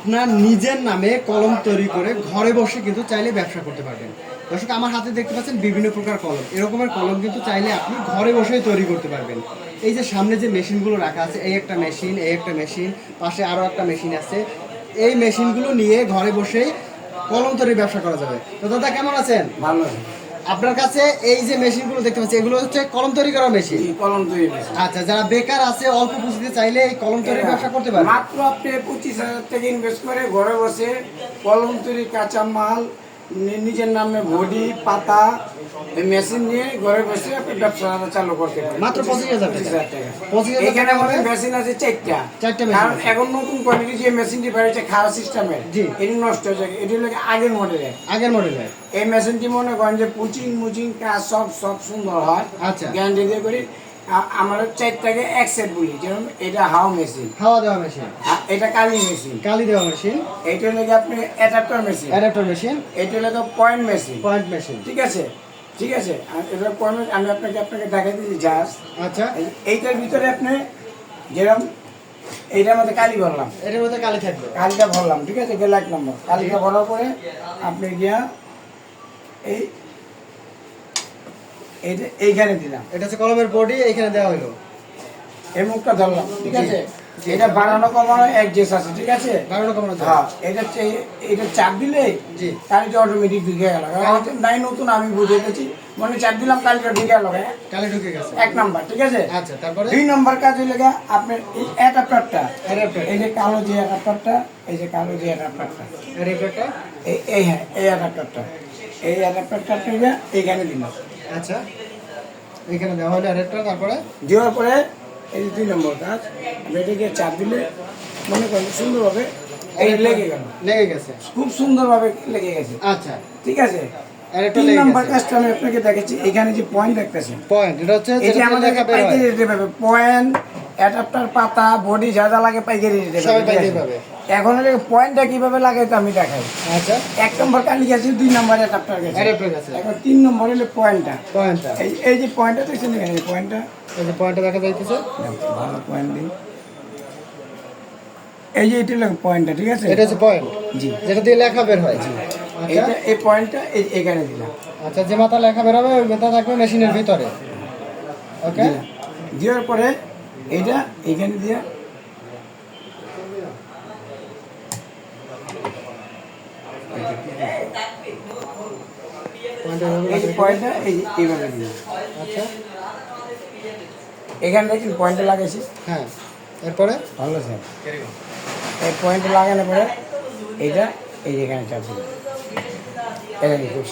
আপনার নিজের নামে কলম তৈরি করে ঘরে বসে কিন্তু চাইলে ব্যবসা করতে পারবেন। দর্শক, আমার হাতে দেখতে পাচ্ছেন বিভিন্ন প্রকার কলম। এরকমের কলম কিন্তু চাইলে আপনি ঘরে বসেই তৈরি করতে পারবেন। এই যে সামনে যে মেশিনগুলো রাখা আছে, এই একটা মেশিন, এই একটা মেশিন, পাশে আরও একটা মেশিন আছে, এই মেশিনগুলো নিয়ে ঘরে বসেই কলম তৈরি ব্যবসা করা যাবে। তো দাদা, কেমন আছেন? ভালো। আপনার কাছে এই যে মেশিনগুলো দেখতে পাচ্ছি এগুলো হচ্ছে কলম তৈরি করা মেশিন কলম তৈরি মেশিন। আচ্ছা যারা বেকার আছে অল্প পুঁজিতে চাইলে এই কলম তৈরি ব্যবসা করতে পারে মাত্র আপনি পঁচিশ হাজার টাকা ইনভেস্ট করে ঘরে বসে কলম তৈরি কাঁচা মাল নিজের নামে বডি পাতা মেশিন নিয়ে ঘরে বসে আপনি ব্যবসা চালু করতে পারেন। মাত্র 25,000 টাকা। 25,000 টাকা। এখানে আমাদের মেশিন আছে চারটা। চারটা কারণ এখন নতুন কোয়ালিটি যে মেশিনটি বেড়েছে খাওয়া সিস্টেমের এটি নষ্ট হয়ে যায় এটি হলো আগের মডেলের আগের মডেলের এই মেশিনটি মনে করেন যে পুচিং মুচিং কাজ সব সব সুন্দর হয়। আচ্ছা। গ্যারান্টি দিয়ে করি। আমরা চারটাকে এক সেট বলি যেমন এটা হাও মেশিন। হাওয়া দেওয়া মেশিন। এটা কালি মেশিন। কালি দেওয়া মেশিন। এইটা লেগে আপনি অ্যাডাপ্টার মেশিন। Adapter machine. এইটা লেগে পয়েন্ট মেশিন। Point machine. ঠিক আছে? ঠিক আছে? এটা পয়েন্ট আমি আপনাকে আপনাকে দেখাই দিচ্ছি জাস্ট আচ্ছা। এইটার ভিতরে আপনি যেরকম এইটার মধ্যে কালি ভরলাম। এটার মধ্যে কালি থাকবে। কালিটা ভরলাম ঠিক আছে? গেল এক নম্বর। কালিটা ভরার পরে আপনি গিয়া এই এইটা এইখানে দিলাম। এটা হচ্ছে কলমের বডি এখানে দেওয়া হলো এই মুখটা ধরলাম। ঠিক আছে। এটা বানানো কমানো অ্যাডজাস্ট আছে ঠিক আছে? বারোটা কমানো হ্যাঁ এটা এটা চাপ দিলে জি। কালিটা অটোমেটিক ঢুকে গেল। নাই নতুন আমি বুঝে গেছি। মানে চাপ দিলাম কালিটা ঢুকে গেল। কালি ঢুকে গেছে। এক নাম্বার ঠিক আছে? আচ্ছা তারপরে? দুই নম্বর কাজ হইলে আপনার এই অ্যাডাপ্টারটা অ্যাডাপ্টার এই যে কালো যে অ্যাডাপ্টারটা এই যে কালো যে অ্যাডাপ্টারটা অ্যাডাপ্টারটা এই হ্যাঁ এই অ্যাডাপ্টারটা এই অ্যাডাপ্টারটা এইখানে দিলাম। আচ্ছা। এখানে দেওয়া হলো আরেকটা তারপরে? দেওয়ার পরে এই দুই নম্বর কাজ বেটে চাপ দিলে মনে করেন সুন্দরভাবে লেগে গেল। লেগে গেছে। খুব সুন্দরভাবে লেগে গেছে। আচ্ছা। ঠিক আছে? তিন লেগে কাজটা আমি আপনাকে দেখেছি এখানে যে পয়েন্ট দেখতেছেন। পয়েন্ট এটা হচ্ছে এই যে আমাদের লেখা বের। পাইকারি রেটে পাবে। পয়েন্ট অ্যাডাপ্টার পাতা বডি যা যা লাগে পাইকারি রেটে পাবে পাইকারি ঠিক আছে? পাবে। এখন হলে পয়েন্টটা কীভাবে লাগে তো আমি দেখাই। আচ্ছা। এক নম্বর কালি গেছে দুই নম্বর অ্যাডাপ্টার গেছে। এখন তিন নম্বর হলে পয়েন্টটা পয়েন্টটা এই এই যে পয়েন্টটা দেখছেন এখানে পয়েন্টটা এই যে পয়েন্টটা দেখা যাইতেছে। ভালো পয়েন্ট দিন এই যে এটা পয়েন্টটা ঠিক আছে? এটা হচ্ছে পয়েন্ট জি। যেটা দিয়ে লেখা বের হয়। এইটা এই পয়েন্টটা এখানে দিলাম। আচ্ছা যে মাথা লেখা বের হবে ওই মাথা থাকবে মেশিনের ভিতরে। ওকে দেওয়ার পরে এইটা এখানে দিয়ে আচ্ছা। এখানে দেখুন পয়েন্টটা লাগাইছি। হ্যাঁ। এরপরে? ভালো স্যার। এই পয়েন্টটা লাগানোর পরে এইটা এই যে এখানে চাপ দিলাম। খুব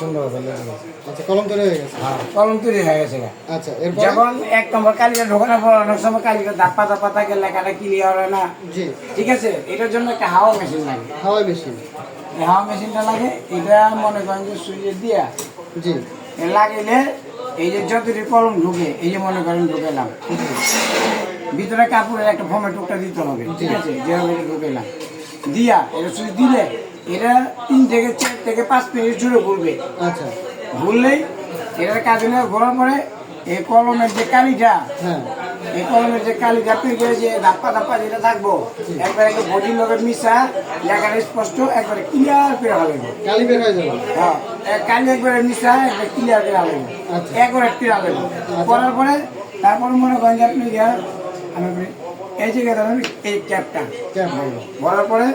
গেছে আচ্ছা কলম তৈরি হয়ে গেছে? হ্যাঁ কলম তৈরি হয়ে গেছে আচ্ছা এরপরে? যখন এক নম্বর কালিটা ঢোকানোর পর অনেক সময় কালিটা ধাপ্পা ধাপ্পা থাকে লেখাটা ক্লিয়ার হয় না। জি। ঠিক আছে? এটার জন্য একটা হাওয়া মেশিন লাগে। মেশিন এই হাওয়া মেশিনটা লাগে এটা মনে করেন যে সুইচে দিয়া জি। লাগাইলে এই যে যতটি কলম ঢুকে এই যে মনে করেন ঢুকেলাম। ভিতরে কাপড়ের একটা ফর্মে টুকটা দিতে হবে ঠিক আছে? যেভাবে ঢুকেলাম। দিয়া এটা সুইচ দিলে এটা তিন থেকে চার থেকে পাঁচ মিনিট জুড়ে ঘুরবে। আচ্ছা। ঘুরলেই এটার কাজ হলে ঘোরার পরে এই কলমের যে কালিটা হ্যাঁ। এই কলমের যে কালিটা পেয়ে যে ধাপ্পা ধাপ্পা যেটা থাকব একবারে বডির লোকে মিশা লেখাটা স্পষ্ট একবারে ক্লিয়ার করে হবে। কালি বের হয়ে যাবে। হ্যাঁ কালি একবারে মিশা একবারে ক্লিয়ার করে হবে। আচ্ছা। একবারে ক্লিয়ার হবে। করার পরে তারপর মনে করেন যে আপনি আমি এই যে ধরেন এই ক্যাপটা ভরার পরে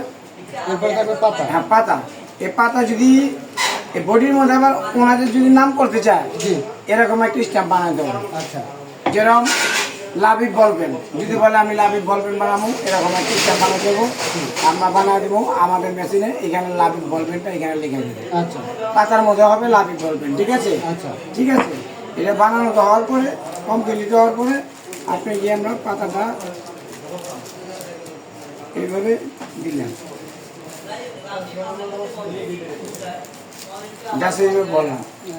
হ্যাঁ পাতা। এই পাতা যদি বডির মধ্যে আবার ওনাদের যদি নাম করতে চায় এরকম একটা স্ট্যাম্প বানাতে হবে। আচ্ছা। যেরকম বলবেন। যদি বলে আমি বলবেন বানাবো এরকম একটা স্ট্যাম্প বানিয়ে দেবো আমরা বানিয়ে দেবো আমাদের মেশিনে এখানে লাভিক বলবেনটা এখানে লিখে দেবো। আচ্ছা। পাতার মধ্যে হবে লাভিক বলবেন ঠিক আছে? আচ্ছা। ঠিক আছে? এটা বানানো হওয়ার পরে কমপ্লিট হওয়ার পরে আপনি গিয়ে আমরা পাতাটা এইভাবে দিলাম।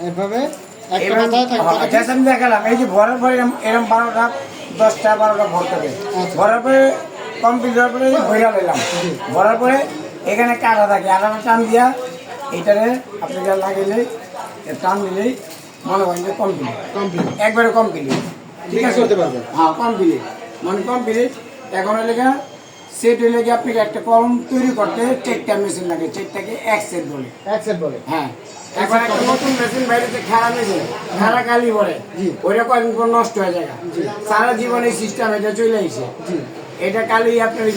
এভাবে হ্যাঁ, আমি দেখালাম এই যে ভরার পরে এরম- এরম বারোটা দশটা বারোটা ভরতে হবে আচ্ছা। ভরার পরে কমপ্লিট হওয়ার পরে ভরা নিলাম। ভরার পরে এখানে কাটা থাকে আলাদা টান দিয়া এটারে আপনি যা লাগাইলে টান দিলেই মনে করেন যে কমপ্লিট কমপ্লিট একবারে কমপ্লিট ঠিক আছে? করতে পারবে। হ্যাঁ কমপ্লিট মানে কমপ্লিট এখন লেখা সেট হলে কি আপনাকে একটা কলম তৈরি করতে চারটা মেশিন লাগে চারটাকে এক সেট বলে। এক সেট বলে। হ্যাঁ। এখন একটা নতুন মেশিন বাইরেতে খেলা মেশিন খেলা কালি। ওইটা কয়েকদিন পর নষ্ট হয়ে যায়। সারা জীবন সিস্টেম এটা চলে এটা কালি আপনার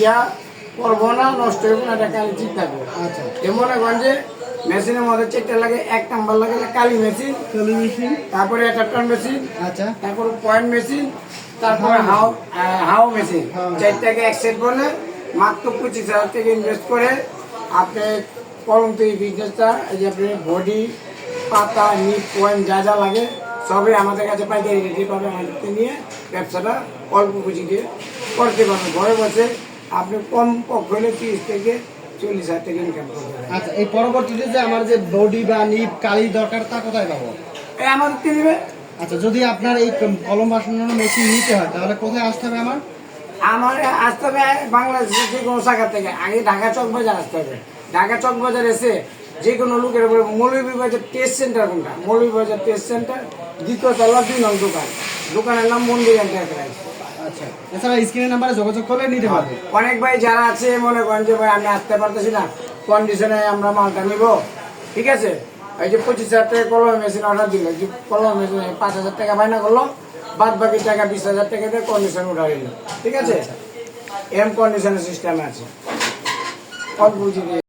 করব না নষ্ট হইব না এটা কালি ঠিক থাকবে। আচ্ছা। যে মনে করেন যে মেশিনের মধ্যে চারটা লাগে এক নাম্বার লাগে কালি মেশিন কালি মেশিন তারপরে অ্যাডাপ্টার মেশিন আচ্ছা। তারপরে পয়েন্ট মেশিন তারপরে হাও হাও মেশিন। চারটাকে এক সেট করলে মাত্র পঁচিশ হাজার থেকে ইনভেস্ট করে আপনি কলম তৈরি বিজনেসটা এই যে আপনি বডি পাতা নিপ পয়েন্ট যা যা লাগে সবই আমাদের কাছে পাইকারি রেটে পাবে আমাদের থেকে নিয়ে ব্যবসাটা অল্প পুঁজি দিয়ে করতে পারবেন। ঘরে বসে আপনি কম পক্ষ হলে তিরিশ থেকে চল্লিশ হাজার থেকে ইনকাম করতে পারেন আচ্ছা এই পরবর্তীতে যে আমার যে বডি বা নিপ কালি দরকার তা কোথায় পাবো? এই আমাদের কি দিবে আচ্ছা যদি আপনার এই কলম বাসানোর মেশিন নিতে হয় তাহলে কোথায় আসতে হবে আমার? আমার আসতে হবে বাংলাদেশের যে কোনো শাখা থেকে। আগে ঢাকা চক বাজার আসতে হবে। ঢাকা চক বাজার এসে যে কোনো লোকের উপরে মৌলভী বাজার টেস্ট সেন্টার কোনটা? মৌলভী বাজার টেস্ট সেন্টার দ্বিতীয় তলা দুই নং দোকান। দোকানের নাম মন্দির এন্টারপ্রাইজ আচ্ছা এছাড়া স্ক্রিনের নাম্বারে যোগাযোগ করলে নিতে পারবে। অনেক ভাই যারা আছে মনে করেন যে ভাই আমি আসতে পারতেছি না। কন্ডিশনে আমরা মালটা নিব। ঠিক আছে? এই যে পঁচিশ হাজার টাকা কলম মেশিন অর্ডার দিল যে কলম মেশিন পাঁচ হাজার টাকা বায়না করল বাদ বাকি টাকা বিশ হাজার টাকা দিয়ে কন্ডিশন উঠা দিল ঠিক আছে? এম কন্ডিশনের সিস্টেম আছে। অল্প বুঝিয়ে